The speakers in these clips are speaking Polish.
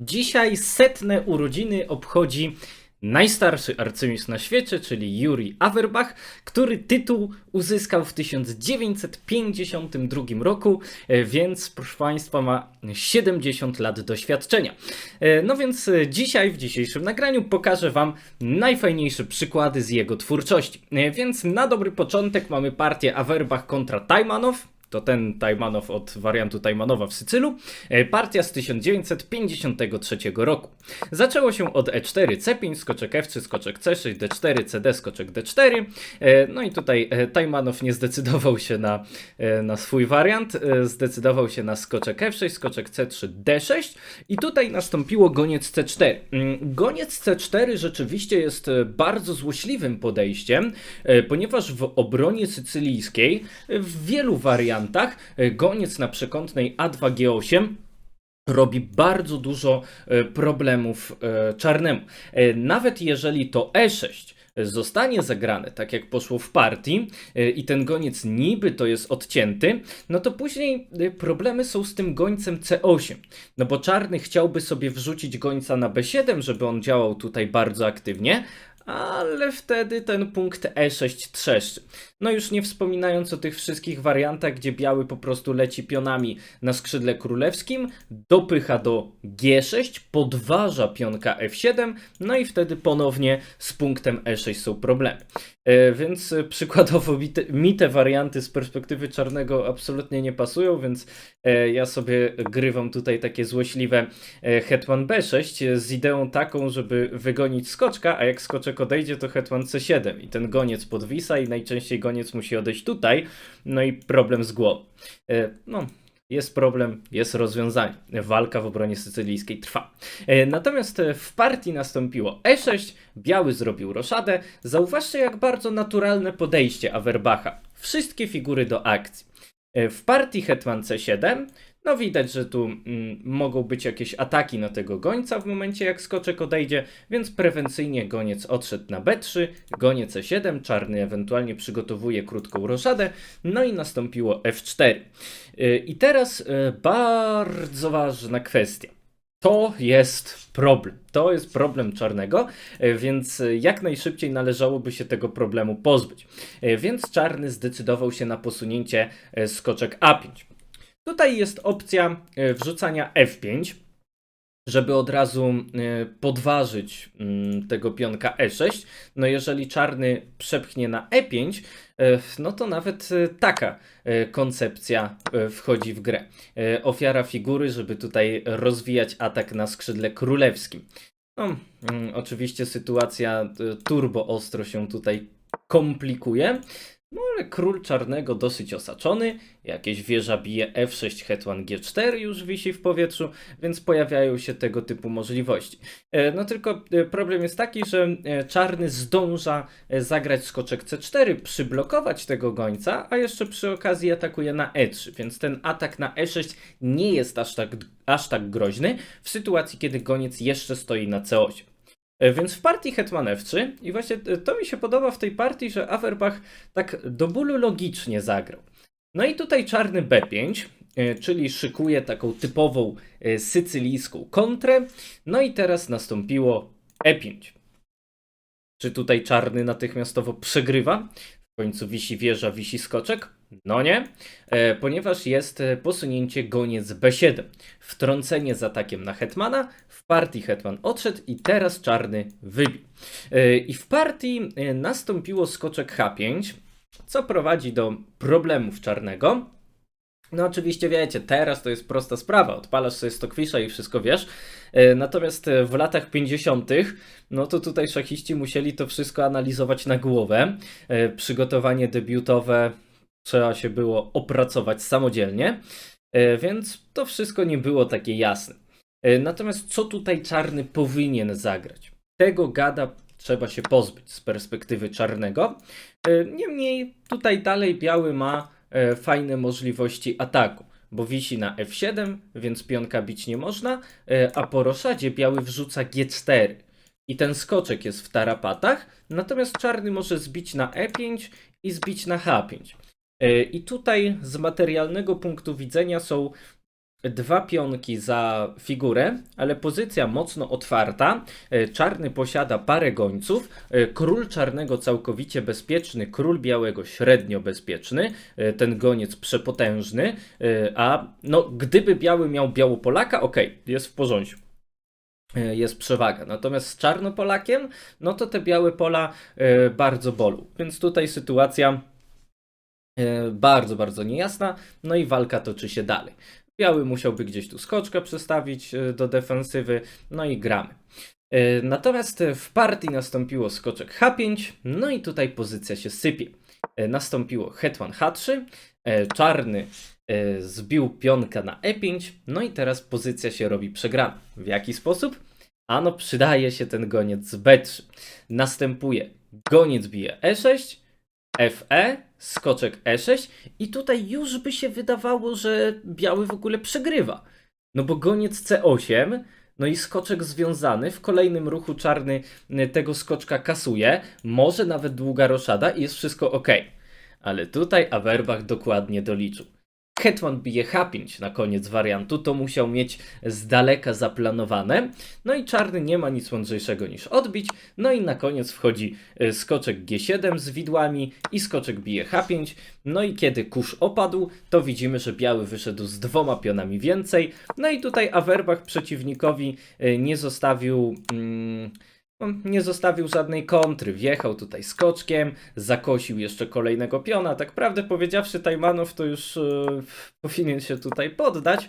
Dzisiaj setne urodziny obchodzi najstarszy arcymistrz na świecie, czyli Juri Averbach, który tytuł uzyskał w 1952 roku, e, więc proszę Państwa ma 70 lat doświadczenia. E, No więc e, dzisiaj, w dzisiejszym nagraniu pokażę Wam najfajniejsze przykłady z jego twórczości. Więc na dobry początek mamy partię Averbach kontra Tajmanow, to ten Tajmanow od wariantu Tajmanowa w Sycylu, e, partia z 1953 roku. Zaczęło się od E E4, C5, skoczek F3, skoczek C6, D4, CD, skoczek D4. E, No i tutaj e, Tajmanow nie zdecydował się na, na swój wariant, zdecydował się na skoczek F6, skoczek C3, D6 i tutaj nastąpiło goniec C4. Mm, Goniec C4 rzeczywiście jest bardzo złośliwym podejściem, ponieważ w obronie sycylijskiej w wielu wariantach e, goniec na przekątnej A2G8 robi bardzo dużo e, problemów e, czarnemu. Nawet jeżeli to E6 zostanie zagrane tak jak poszło w partii i ten goniec niby to jest odcięty, no to później problemy są z tym gońcem C8. No bo czarny chciałby sobie wrzucić gońca na B7, żeby on działał tutaj bardzo aktywnie, ale wtedy ten punkt E6 trzeszczy. No już nie wspominając o tych wszystkich wariantach, gdzie biały po prostu leci pionami na skrzydle królewskim, dopycha do G6, podważa pionka F7, no i wtedy ponownie z punktem E6 są problemy. E, więc e, przykładowo mi te, mi te warianty z perspektywy czarnego absolutnie nie pasują, więc e, ja sobie grywam tutaj takie złośliwe hetman B6 e, z ideą taką, żeby wygonić skoczka, a jak skoczek odejdzie, to hetman C7 i ten goniec podwisa i najczęściej goniec musi odejść tutaj, no i problem z głową. No, jest problem, jest rozwiązanie. Walka w obronie sycylijskiej trwa. E, Natomiast e, w partii nastąpiło E6, biały zrobił roszadę. Zauważcie, jak bardzo naturalne podejście Averbacha. Wszystkie figury do akcji. E, W partii hetman C7, no widać, że tu mm, mogą być jakieś ataki na tego gońca w momencie jak skoczek odejdzie, więc prewencyjnie goniec odszedł na B3, goniec E7, czarny ewentualnie przygotowuje krótką roszadę, no i nastąpiło F4. Y, I teraz y, bardzo ważna kwestia. To jest problem. To jest problem czarnego, y, więc y, jak najszybciej należałoby się tego problemu pozbyć. Y, Więc czarny zdecydował się na posunięcie skoczek A5. Tutaj jest opcja y, wrzucania F5, żeby od razu y, podważyć mm, tego pionka E6. No jeżeli czarny przepchnie na E5, y, no to nawet taka koncepcja wchodzi w grę. Ofiara figury, żeby tutaj rozwijać atak na skrzydle królewskim. No, mm, oczywiście sytuacja turbo ostro się tutaj komplikuje. No ale król czarnego dosyć osaczony, jakieś wieża bije F6, hetman G4 już wisi w powietrzu, więc pojawiają się tego typu możliwości. E, No tylko e, problem jest taki, że e, czarny zdąża zagrać skoczek C4, przyblokować tego gońca, a jeszcze przy okazji atakuje na E3, więc ten atak na E6 nie jest aż tak, aż tak groźny w sytuacji, kiedy goniec jeszcze stoi na C8. E, Więc w partii Hetman F3 i właśnie e, to mi się podoba w tej partii, że Averbach tak do bólu logicznie zagrał. No i tutaj czarny B5, e, czyli szykuje taką typową sycylijską kontrę. No i teraz nastąpiło E5. Czy tutaj czarny natychmiastowo przegrywa? W końcu wisi wieża, wisi skoczek? No nie, e, ponieważ jest e, posunięcie goniec B7. Wtrącenie z atakiem na hetmana, w partii hetman odszedł i teraz czarny wybił. E, I w partii nastąpiło skoczek H5, co prowadzi do problemów czarnego. No oczywiście wiecie, teraz to jest prosta sprawa, odpalasz sobie stokwisza i wszystko wiesz. Natomiast w latach 50. no to tutaj szachiści musieli to wszystko analizować na głowę. Przygotowanie debiutowe trzeba się było opracować samodzielnie, e, więc to wszystko nie było takie jasne. E, Natomiast co tutaj czarny powinien zagrać? Tego gada trzeba się pozbyć z perspektywy czarnego. E, Niemniej tutaj dalej biały ma fajne możliwości ataku, bo wisi na F7, więc pionka bić nie można, a po roszadzie biały wrzuca G4. I ten skoczek jest w tarapatach, natomiast czarny może zbić na E5 i zbić na H5. E, I tutaj z materialnego punktu widzenia są dwa pionki za figurę, ale pozycja mocno otwarta. E, Czarny posiada parę gońców. E, Król czarnego całkowicie bezpieczny, król białego średnio bezpieczny. Ten goniec przepotężny. A no, gdyby biały miał białopolaka, okej, jest w porządku. Jest przewaga. Natomiast z czarnopolakiem, no to te białe pola bardzo bolą. Więc tutaj sytuacja bardzo, bardzo niejasna. No i walka toczy się dalej. Biały musiałby gdzieś tu skoczkę przestawić e, do defensywy, no i gramy. E, Natomiast e, w partii nastąpiło skoczek H5, no i tutaj pozycja się sypie. E, Nastąpiło hetman H3, e, czarny e, zbił pionka na E5, no i teraz pozycja się robi przegrana. W jaki sposób? Ano przydaje się ten goniec z B3. Następuje goniec bije E6, FE, skoczek E6 i tutaj już by się wydawało, że biały w ogóle przegrywa. No bo goniec C8, no i skoczek związany, w kolejnym ruchu czarny y, tego skoczka kasuje, może nawet długa roszada i jest wszystko ok. Ale tutaj Awerbach dokładnie doliczył. Hetman bije H5 na koniec wariantu, to musiał mieć z daleka zaplanowane. No i czarny nie ma nic mądrzejszego niż odbić. No i na koniec wchodzi y, skoczek G7 z widłami i skoczek bije H5. No i kiedy kurz opadł, to widzimy, że biały wyszedł z dwoma pionami więcej. No i tutaj Awerbach przeciwnikowi y, nie zostawił. Mm, no, nie zostawił żadnej kontry, wjechał tutaj skoczkiem, zakosił jeszcze kolejnego piona. Tak prawdę powiedziawszy, Tajmanow to już e, powinien się tutaj poddać.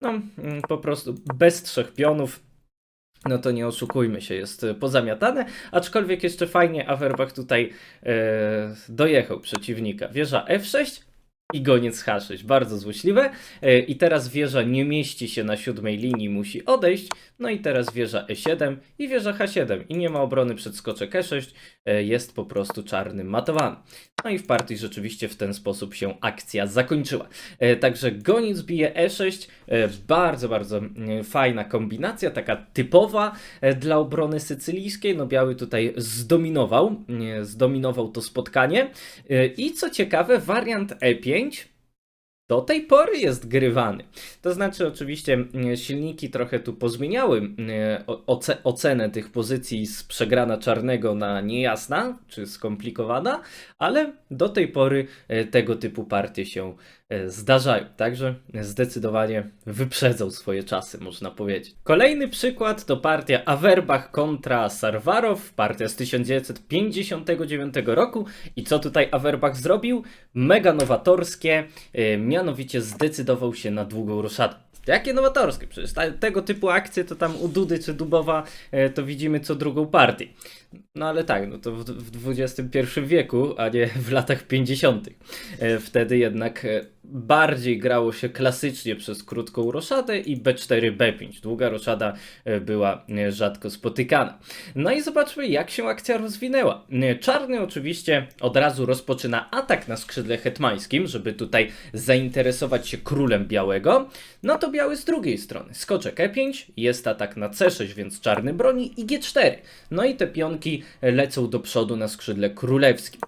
No, mm, po prostu bez trzech pionów. No to nie oszukujmy się, jest pozamiatane, aczkolwiek jeszcze fajnie Awerbach tutaj e, dojechał przeciwnika. Wieża F6 i goniec H6, bardzo złośliwe. E, I teraz wieża nie mieści się na siódmej linii, musi odejść. No i teraz wieża E7 i wieża H7 i nie ma obrony przed skoczek E6, e, jest po prostu czarnym matowany. No i w partii rzeczywiście w ten sposób się akcja zakończyła. E, Także goniec bije E6, e, bardzo, bardzo mm, fajna kombinacja, taka typowa e, dla obrony sycylijskiej. No biały tutaj zdominował, zdominował to spotkanie. E, I co ciekawe, wariant E5 do tej pory jest grywany. To znaczy, oczywiście, mm, silniki trochę tu pozmieniały mm, ocenę tych pozycji z przegrana czarnego na niejasna czy skomplikowana, ale do tej pory e, tego typu partie się zdarzają. Także zdecydowanie wyprzedzał swoje czasy, można powiedzieć. Kolejny przykład to partia Averbach kontra Sarwarow, partia z 1959 roku. I co tutaj Averbach zrobił? Mega nowatorskie, e, mianowicie zdecydował się na długą roszadę. Jakie nowatorskie? Przecież ta, tego typu akcje to tam u Dudy czy Dubowa e, to widzimy co drugą partię. No ale tak, no to w, w XXI wieku, a nie w latach 50. E, Wtedy jednak e, bardziej grało się klasycznie przez krótką roszadę i B4, B5. Długa roszada e, była e, rzadko spotykana. No i zobaczmy, jak się akcja rozwinęła. E, Czarny oczywiście od razu rozpoczyna atak na skrzydle hetmańskim, żeby tutaj zainteresować się królem białego. No to biały z drugiej strony. Skoczek E5, jest atak na C6, więc czarny broni i G4. No i te pionki lecą do przodu na skrzydle królewskim.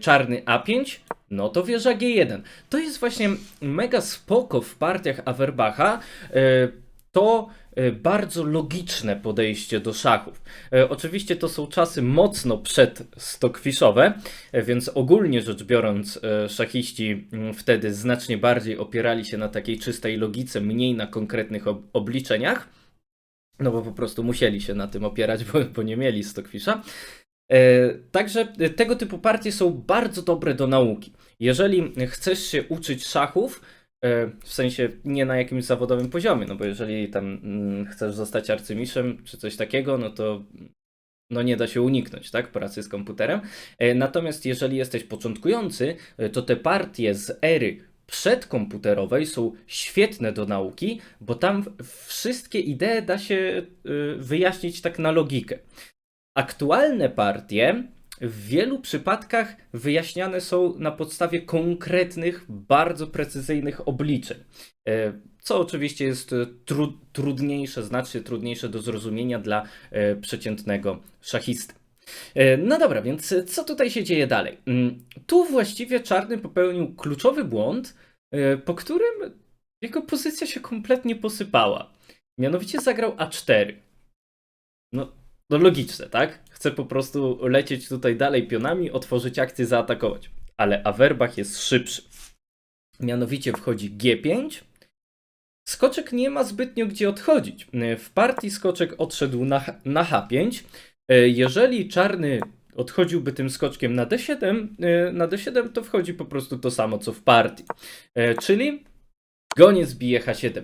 Czarny A5, no to wieża G1. To jest właśnie mega spoko w partiach Awerbacha. E, To e, bardzo logiczne podejście do szachów. E, Oczywiście to są czasy mocno przedstokwiszowe, więc ogólnie rzecz biorąc, szachiści mm, wtedy znacznie bardziej opierali się na takiej czystej logice, mniej na konkretnych ob- obliczeniach. No bo po prostu musieli się na tym opierać, bo, bo nie mieli stokwisza. E, Także e, tego typu partie są bardzo dobre do nauki. Jeżeli chcesz się uczyć szachów, e, w sensie nie na jakimś zawodowym poziomie, no bo jeżeli tam mm, chcesz zostać arcymistrzem czy coś takiego, no to no nie da się uniknąć, tak, pracy z komputerem. Natomiast jeżeli jesteś początkujący, to te partie z ery przedkomputerowej są świetne do nauki, bo tam wszystkie idee da się wyjaśnić tak na logikę. Aktualne partie w wielu przypadkach wyjaśniane są na podstawie konkretnych, bardzo precyzyjnych obliczeń. E, Co oczywiście jest e, tru, trudniejsze, znacznie trudniejsze do zrozumienia dla e, przeciętnego szachisty. No dobra, więc co tutaj się dzieje dalej? Mm, Tu właściwie czarny popełnił kluczowy błąd, po którym jego pozycja się kompletnie posypała. Mianowicie zagrał A4. No, no logiczne, tak? Chce po prostu lecieć tutaj dalej pionami, otworzyć akcję, zaatakować. Ale Awerbach jest szybszy. Mianowicie wchodzi G5. Skoczek nie ma zbytnio gdzie odchodzić. W partii skoczek odszedł na, na H5. E, Jeżeli czarny odchodziłby tym skoczkiem na D7, e, na D7 to wchodzi po prostu to samo co w partii. E, Czyli goniec bije H7.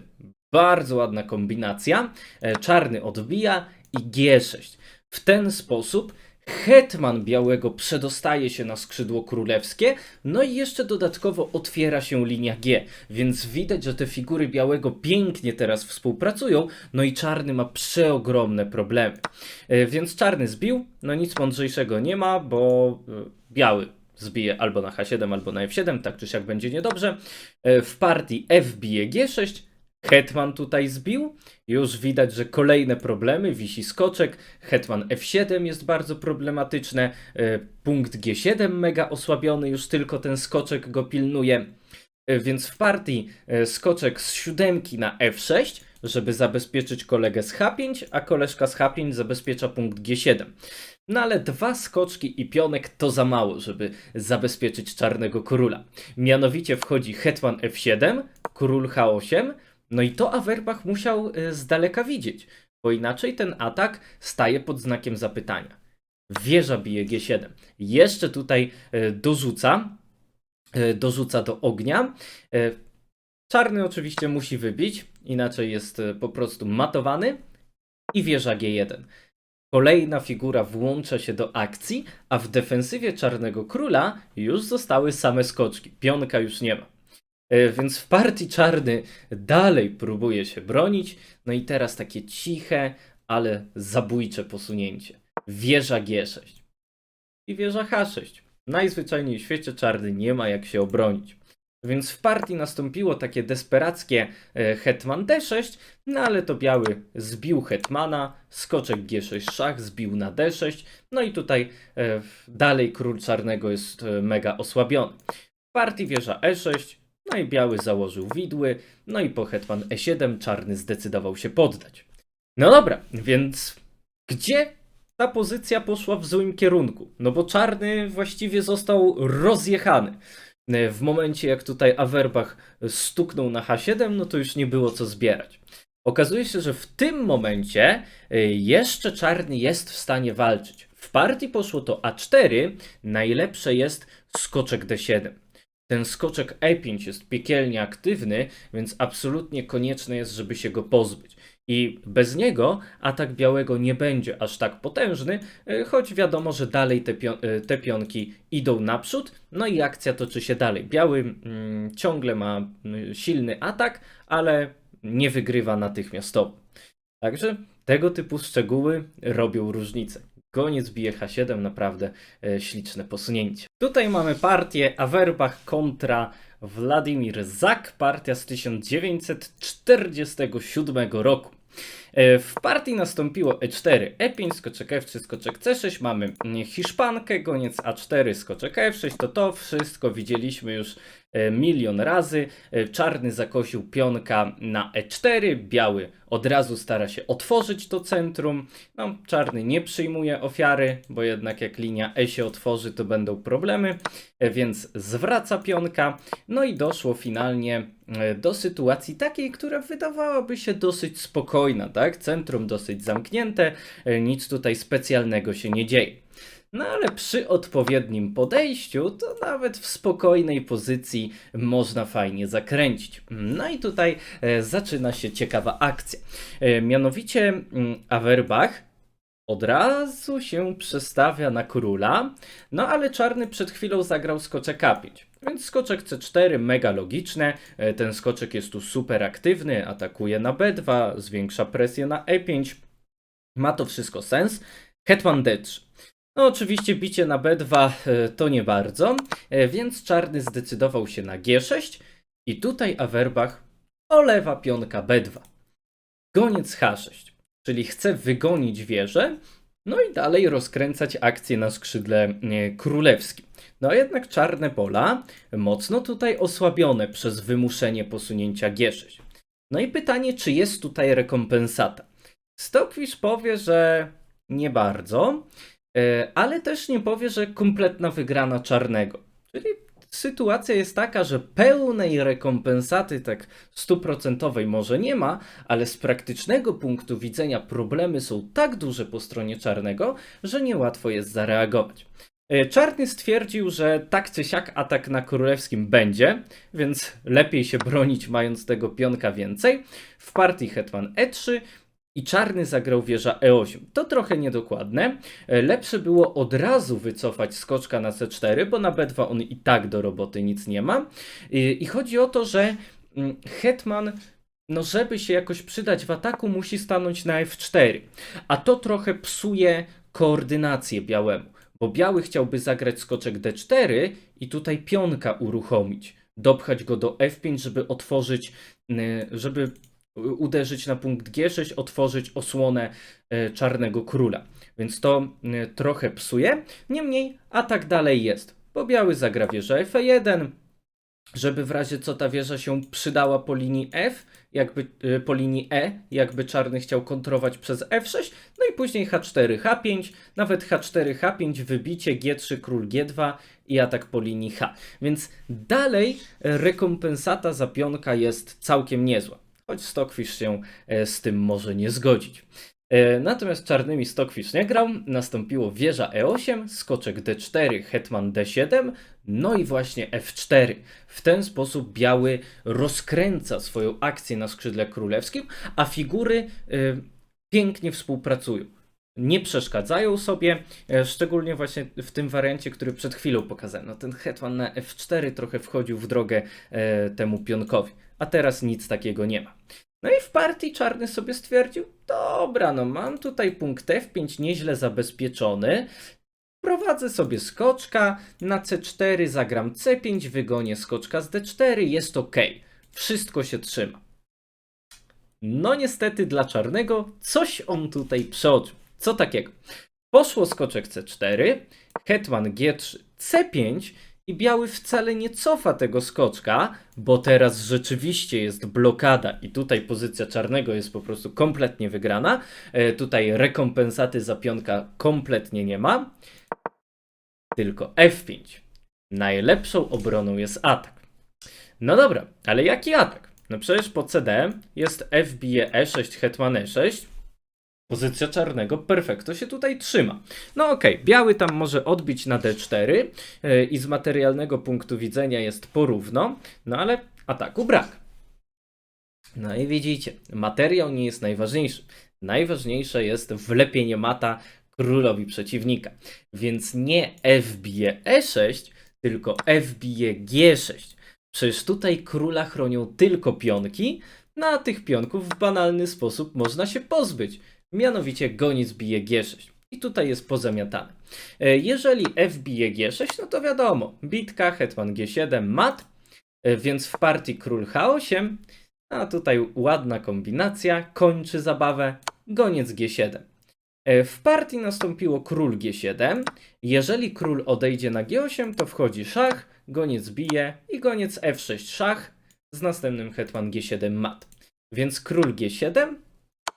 Bardzo ładna kombinacja. E, Czarny odbija i G6. W ten sposób hetman białego przedostaje się na skrzydło królewskie, no i jeszcze dodatkowo otwiera się linia G, więc widać, że te figury białego pięknie teraz współpracują, no i czarny ma przeogromne problemy. E, Więc czarny zbił, no nic mądrzejszego nie ma, bo e, biały zbije albo na H7, albo na F7, tak czy siak będzie niedobrze. E, W partii F bije G6, Hetman tutaj zbił. Już widać, że kolejne problemy. Wisi skoczek. Hetman F7 jest bardzo problematyczne. E, Punkt G7 mega osłabiony, już tylko ten skoczek go pilnuje. E, Więc w partii e, skoczek z siódemki na F6, żeby zabezpieczyć kolegę z H5, a koleżka z H5 zabezpiecza punkt G7. No ale dwa skoczki i pionek to za mało, żeby zabezpieczyć czarnego króla. Mianowicie wchodzi hetman F7, król H8, no i to Awerbach musiał e, z daleka widzieć, bo inaczej ten atak staje pod znakiem zapytania. Wieża bije G7. Jeszcze tutaj e, dorzuca, e, dorzuca do ognia. Czarny oczywiście musi wybić, inaczej jest po prostu matowany. I wieża G1. Kolejna figura włącza się do akcji, a w defensywie Czarnego Króla już zostały same skoczki. Pionka już nie ma. E, Więc w partii czarny dalej próbuje się bronić. No i teraz takie ciche, ale zabójcze posunięcie. Wieża G6 i wieża H6. Najzwyczajniej w świecie czarny nie ma jak się obronić. Więc w partii nastąpiło takie desperackie e, hetman D6, no ale to biały zbił hetmana, skoczek G6 szach zbił na D6, no i tutaj e, dalej król czarnego jest mega osłabiony. W partii wieża E6, no i biały założył widły, no i po hetman E7 czarny zdecydował się poddać. No dobra, więc gdzie ta pozycja poszła w złym kierunku? No bo czarny właściwie został rozjechany. W momencie jak tutaj Awerbach stuknął na H7, no to już nie było co zbierać. Okazuje się, że w tym momencie e, jeszcze czarny jest w stanie walczyć. W partii poszło to A4, najlepsze jest skoczek D7. Ten skoczek E5 jest piekielnie aktywny, więc absolutnie konieczne jest, żeby się go pozbyć. I bez niego atak białego nie będzie aż tak potężny, e, choć wiadomo, że dalej te, pio- e, te pionki idą naprzód, no i akcja toczy się dalej. Biały mm, ciągle ma mm, silny atak, ale nie wygrywa natychmiastowo. Także tego typu szczegóły robią różnicę. Goniec bije H7, naprawdę e, śliczne posunięcie. Tutaj mamy partię Awerbach kontra Władimir Zak, partia z 1947 roku. E, W partii nastąpiło E4, E5, skoczek F3, skoczek C6, mamy Hiszpankę, goniec A4, skoczek F6, to to wszystko widzieliśmy już milion razy. E, Czarny zakosił pionka na E4, biały od razu stara się otworzyć to centrum. No, czarny nie przyjmuje ofiary, bo jednak jak linia E się otworzy, to będą problemy, e, więc zwraca pionka. No i doszło finalnie e, do sytuacji takiej, która wydawałaby się dosyć spokojna, tak? Centrum dosyć zamknięte, e, nic tutaj specjalnego się nie dzieje. No ale przy odpowiednim podejściu, to nawet w spokojnej pozycji można fajnie zakręcić. No i tutaj e, zaczyna się ciekawa akcja. E, mianowicie mm, Awerbach od razu się przestawia na króla, no ale czarny przed chwilą zagrał skoczek A5. Więc skoczek C4 mega logiczne, e, ten skoczek jest tu super aktywny, atakuje na B2, zwiększa presję na E5. Ma to wszystko sens. Hetman D3. No oczywiście bicie na B2 e, to nie bardzo, e, więc czarny zdecydował się na G6 i tutaj Awerbach olewa pionka B2. Goniec H6, czyli chce wygonić wieżę, No i dalej rozkręcać akcję na skrzydle e, królewskim. No a jednak czarne pola mocno tutaj osłabione przez wymuszenie posunięcia G6. No i pytanie, czy jest tutaj rekompensata? Stockfish powie, że nie bardzo, ale też nie powie, że kompletna wygrana czarnego. Czyli sytuacja jest taka, że pełnej rekompensaty, tak stuprocentowej może nie ma, ale z praktycznego punktu widzenia problemy są tak duże po stronie czarnego, że niełatwo jest zareagować. E, Czarny stwierdził, że tak czy siak atak na królewskim będzie, więc lepiej się bronić mając tego pionka więcej. W partii hetman e3 i czarny zagrał wieża e8. To trochę niedokładne. E, Lepsze było od razu wycofać skoczka na c4, bo na b2 on i tak do roboty nic nie ma. I, i chodzi o to, że mm, hetman no żeby się jakoś przydać w ataku, musi stanąć na f4. A to trochę psuje koordynację białemu, bo biały chciałby zagrać skoczek d4 i tutaj pionka uruchomić. Dopchać go do f5, żeby otworzyć, żeby uderzyć na punkt g6, otworzyć osłonę y, czarnego króla. Więc to y, trochę psuje. Niemniej atak dalej jest, bo biały zagra wieżę f1, żeby w razie co ta wieża się przydała po linii F, jakby y, po linii E, jakby czarny chciał kontrować przez F6, no i później H4, H5, nawet H4, H5, wybicie G3, król G2 i atak po linii H. Więc dalej e, rekompensata za pionka jest całkiem niezła, choć Stockfish się e, z tym może nie zgodzić. E, Natomiast czarnymi Stockfish nie grał, nastąpiło wieża E8, skoczek D4, hetman D7, no i właśnie F4. W ten sposób biały rozkręca swoją akcję na skrzydle królewskim, a figury y, pięknie współpracują. Nie przeszkadzają sobie, szczególnie właśnie w tym wariancie, który przed chwilą pokazałem. No ten hetman na F4 trochę wchodził w drogę temu pionkowi, a teraz nic takiego nie ma. No i w partii czarny sobie stwierdził, dobra, no mam tutaj punkt F5 nieźle zabezpieczony, Prowadzę sobie skoczka, na C4 zagram C5, wygonię skoczka z D4, jest ok. Wszystko się trzyma. No niestety dla czarnego coś on tutaj przeoczył. Co takiego? Poszło skoczek C4, hetman G3, C5 i biały wcale nie cofa tego skoczka, bo teraz rzeczywiście jest blokada i tutaj pozycja czarnego jest po prostu kompletnie wygrana. E, tutaj rekompensaty za pionka kompletnie nie ma tylko F5. Najlepszą obroną jest atak. No dobra, ale jaki atak? No przecież po CD jest F bije E6, hetman E6. Pozycja czarnego perfekto się tutaj trzyma. No okej, biały tam może odbić na D4 yy, i z materialnego punktu widzenia jest porówno, no ale ataku brak. No i widzicie, materiał nie jest najważniejszy. Najważniejsze jest wlepienie mata królowi przeciwnika. Więc nie F bije E6, tylko F bije G6. Przecież tutaj króla chronią tylko pionki, no a tych pionków w banalny sposób można się pozbyć. Mianowicie goniec bije G6. I tutaj jest pozamiatane. E, Jeżeli F bije G6, no to wiadomo, bitka, hetman G7, mat, e, więc w partii król H8, a tutaj ładna kombinacja, kończy zabawę, goniec G7. E, W partii nastąpiło król G7. Jeżeli król odejdzie na G8, to wchodzi szach, goniec bije i goniec F6 szach z następnym hetman G7 mat. Więc król G7,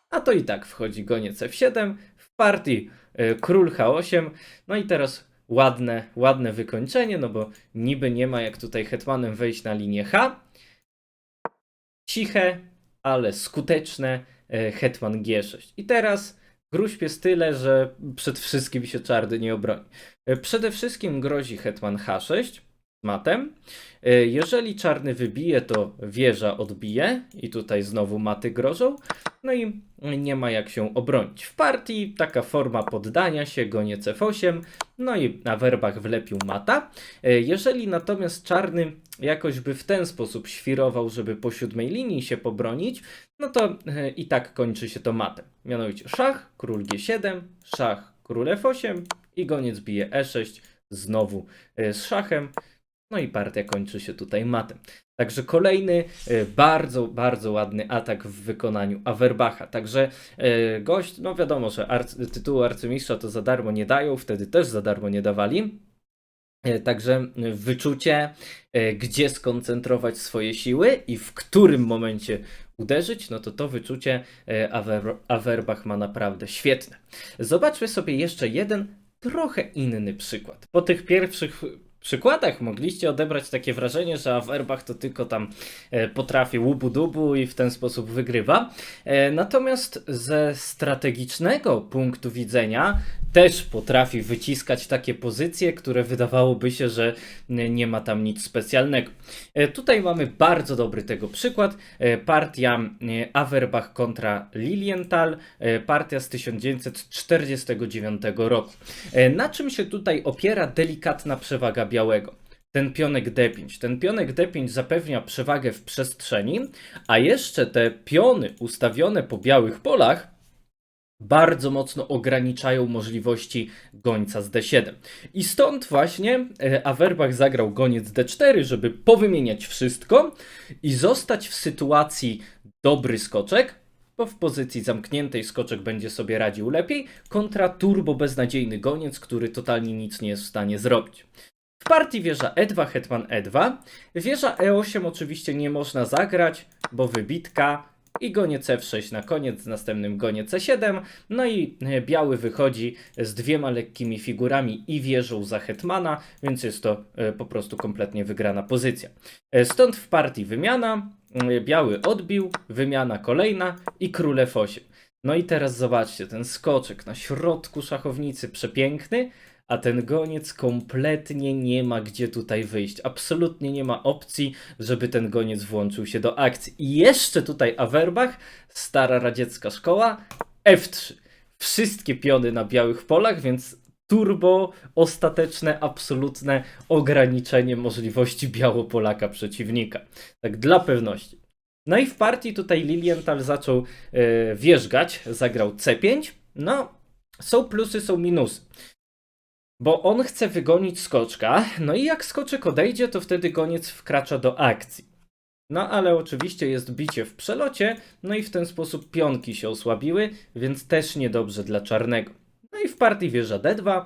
a to i tak wchodzi goniec F7. W partii e, król H8. No i teraz ładne, ładne wykończenie, no bo niby nie ma jak tutaj hetmanem wejść na linię H. Ciche, ale skuteczne e, hetman G6. I teraz Gruźb jest tyle, że przed wszystkim się czarny nie obroni. E, Przede wszystkim grozi hetman H6 z matem. E, Jeżeli czarny wybije, to wieża odbije i tutaj znowu maty grożą. No i nie ma jak się obronić. W partii taka forma poddania się, goniec F8, no i na werbach wlepił mata. E, Jeżeli natomiast czarny jakoś by w ten sposób świrował, żeby po siódmej linii się pobronić, no to e, i tak kończy się to matem. Mianowicie szach, król G7, szach, król F8 i goniec bije E6 znowu z szachem. No i partia kończy się tutaj matem. Także kolejny e, bardzo, bardzo ładny atak w wykonaniu Awerbacha. Także e, gość, no wiadomo, że arcy, tytułu arcymistrza to za darmo nie dają, wtedy też za darmo nie dawali. E, Także wyczucie, gdzie skoncentrować swoje siły i w którym momencie uderzyć, no to to wyczucie Awer, Awerbach ma naprawdę świetne. Zobaczmy sobie jeszcze jeden trochę inny przykład. Po tych pierwszych przykładach mogliście odebrać takie wrażenie, że Awerbach to tylko tam e, potrafi łubu-dubu i w ten sposób wygrywa. E, Natomiast ze strategicznego punktu widzenia też potrafi wyciskać takie pozycje, które wydawałoby się, że nie ma tam nic specjalnego. E, Tutaj mamy bardzo dobry tego przykład. Partia Awerbach kontra Lilienthal, partia z 1949 roku. Na czym się tutaj opiera delikatna przewaga białego? Ten pionek D5. Ten pionek D5 zapewnia przewagę w przestrzeni, a jeszcze te piony ustawione po białych polach bardzo mocno ograniczają możliwości gońca z D7. I stąd właśnie e, Awerbach zagrał goniec D4, żeby powymieniać wszystko i zostać w sytuacji dobry skoczek, bo w pozycji zamkniętej skoczek będzie sobie radził lepiej, kontra turbo beznadziejny goniec, który totalnie nic nie jest w stanie zrobić. W partii wieża E2, hetman E2. Wieża E8 oczywiście nie można zagrać, bo wybitka i goniec F6 na koniec, z następnym goniec C7. No i e, biały wychodzi z dwiema lekkimi figurami i wieżą za hetmana, więc jest to e, po prostu kompletnie wygrana pozycja. E, Stąd w partii wymiana, biały odbił, wymiana kolejna i król F8. No i teraz zobaczcie, ten skoczek na środku szachownicy przepiękny, a ten goniec kompletnie nie ma gdzie tutaj wyjść. Absolutnie nie ma opcji, żeby ten goniec włączył się do akcji. I jeszcze tutaj Awerbach, stara radziecka szkoła, F3. Wszystkie piony na białych polach, więc turbo, ostateczne, absolutne ograniczenie możliwości białopolaka przeciwnika. Tak dla pewności. No i w partii tutaj Lilienthal zaczął e, wierzgać, zagrał C5. No, są plusy, są minusy. Bo on chce wygonić skoczka, no i jak skoczek odejdzie, to wtedy goniec wkracza do akcji. No ale oczywiście jest bicie w przelocie, no i w ten sposób pionki się osłabiły, więc też niedobrze dla czarnego. No i w partii wieża D2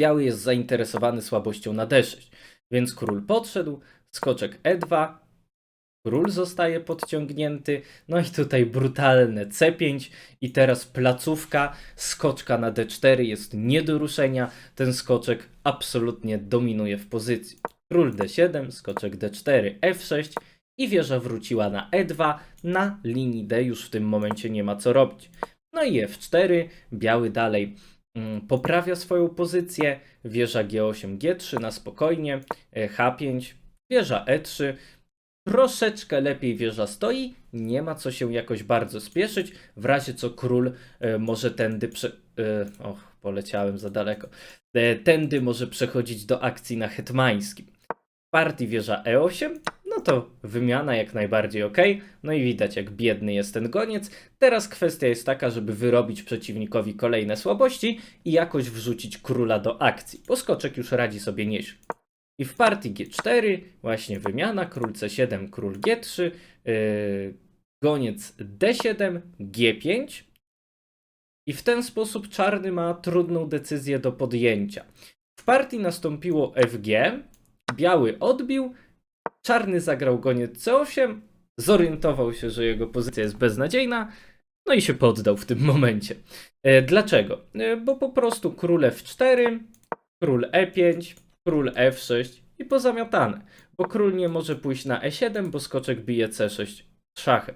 biały jest zainteresowany słabością na D6, więc król podszedł, skoczek E2, król zostaje podciągnięty, no i tutaj brutalne C5 i teraz placówka, skoczka na D4 jest nie do ruszenia, ten skoczek absolutnie dominuje w pozycji. Król D7, skoczek D4, F6 i wieża wróciła na E2, na linii D już w tym momencie nie ma co robić. No i F4, biały dalej mm, poprawia swoją pozycję, wieża G8, G3 na spokojnie, e, H5, wieża E3, troszeczkę lepiej wieża stoi, nie ma co się jakoś bardzo spieszyć, w razie co król e, może tędy prze... E, och, poleciałem za daleko. E, tędy może przechodzić do akcji na hetmańskim. W partii wieża E8, no to wymiana jak najbardziej ok. No i widać jak biedny jest ten goniec. Teraz kwestia jest taka, żeby wyrobić przeciwnikowi kolejne słabości i jakoś wrzucić króla do akcji, bo skoczek już radzi sobie nieźle. I w partii G4 właśnie wymiana, król C7, król G3, yy, goniec D7, G5. I w ten sposób czarny ma trudną decyzję do podjęcia. W partii nastąpiło FG, biały odbił, czarny zagrał goniec C8, zorientował się, że jego pozycja jest beznadziejna, no i się poddał w tym momencie. E, Dlaczego? E, Bo po prostu król F4, król E5, król F6 i pozamiatane, bo król nie może pójść na E7, bo skoczek bije C6 szachem.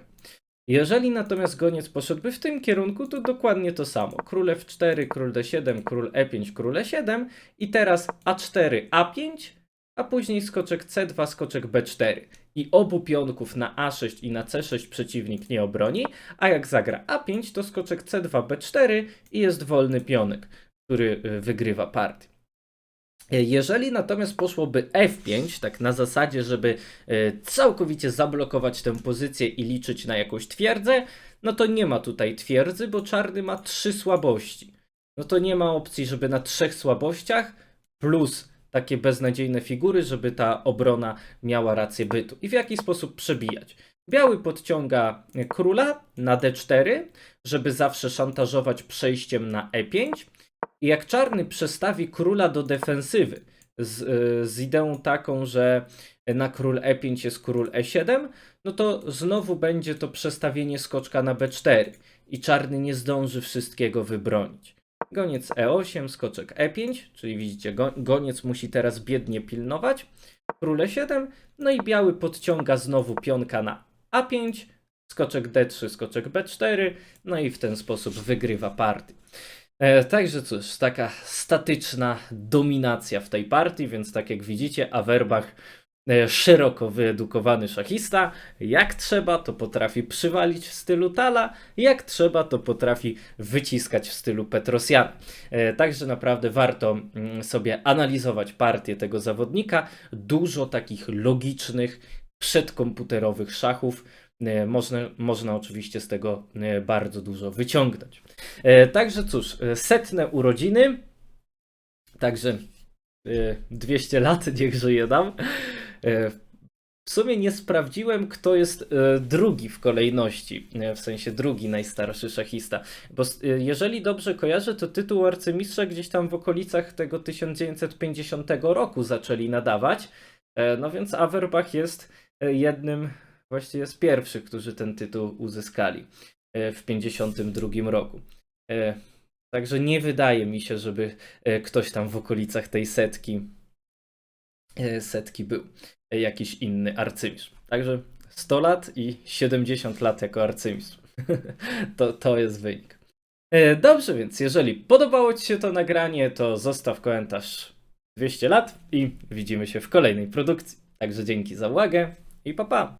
Jeżeli natomiast goniec poszedłby w tym kierunku, to dokładnie to samo. Król F4, król D7, król E5, król E7 i teraz A4, A5, a później skoczek C2, skoczek B4. I obu pionków na A6 i na C6 przeciwnik nie obroni, a jak zagra A5, to skoczek C2, B4 i jest wolny pionek, który y, wygrywa partię. Jeżeli natomiast poszłoby F5, tak na zasadzie, żeby e, całkowicie zablokować tę pozycję i liczyć na jakąś twierdzę, no to nie ma tutaj twierdzy, bo czarny ma trzy słabości. No to nie ma opcji, żeby na trzech słabościach plus takie beznadziejne figury, żeby ta obrona miała rację bytu. I w jaki sposób przebijać? Biały podciąga króla na d4, żeby zawsze szantażować przejściem na e5. I jak czarny przestawi króla do defensywy z, y, z ideą taką, że na król e5 jest król e7, no to znowu będzie to przestawienie skoczka na b4 i czarny nie zdąży wszystkiego wybronić. Goniec e8, skoczek e5, czyli widzicie, go, goniec musi teraz biednie pilnować. Król e7, no i biały podciąga znowu pionka na a5, skoczek d3, skoczek b4, no i w ten sposób wygrywa partię. E, także cóż, taka statyczna dominacja w tej partii, więc tak jak widzicie, Awerbach e, szeroko wyedukowany szachista, jak trzeba to potrafi przywalić w stylu Tala, jak trzeba to potrafi wyciskać w stylu Petrosjana. E, Także naprawdę warto mm, sobie analizować partię tego zawodnika. Dużo takich logicznych, przedkomputerowych szachów. E, Można, można oczywiście z tego e, bardzo dużo wyciągnąć. E, Także cóż, setne urodziny. Także e, 200 lat, niech żyje nam. W sumie nie sprawdziłem, kto jest drugi w kolejności, w sensie drugi najstarszy szachista. Bo jeżeli dobrze kojarzę, to tytuł arcymistrza gdzieś tam w okolicach tego 1950 roku zaczęli nadawać. No więc Averbach jest jednym, właściwie z pierwszych, którzy ten tytuł uzyskali e, w 52 roku. E, Także nie wydaje mi się, żeby e, ktoś tam w okolicach tej setki setki był jakiś inny arcymistrz. Także 100 lat i 70 lat jako arcymistrz. to, to jest wynik. Dobrze, więc jeżeli podobało Ci się to nagranie, to zostaw komentarz 200 lat i widzimy się w kolejnej produkcji. Także dzięki za uwagę i pa pa!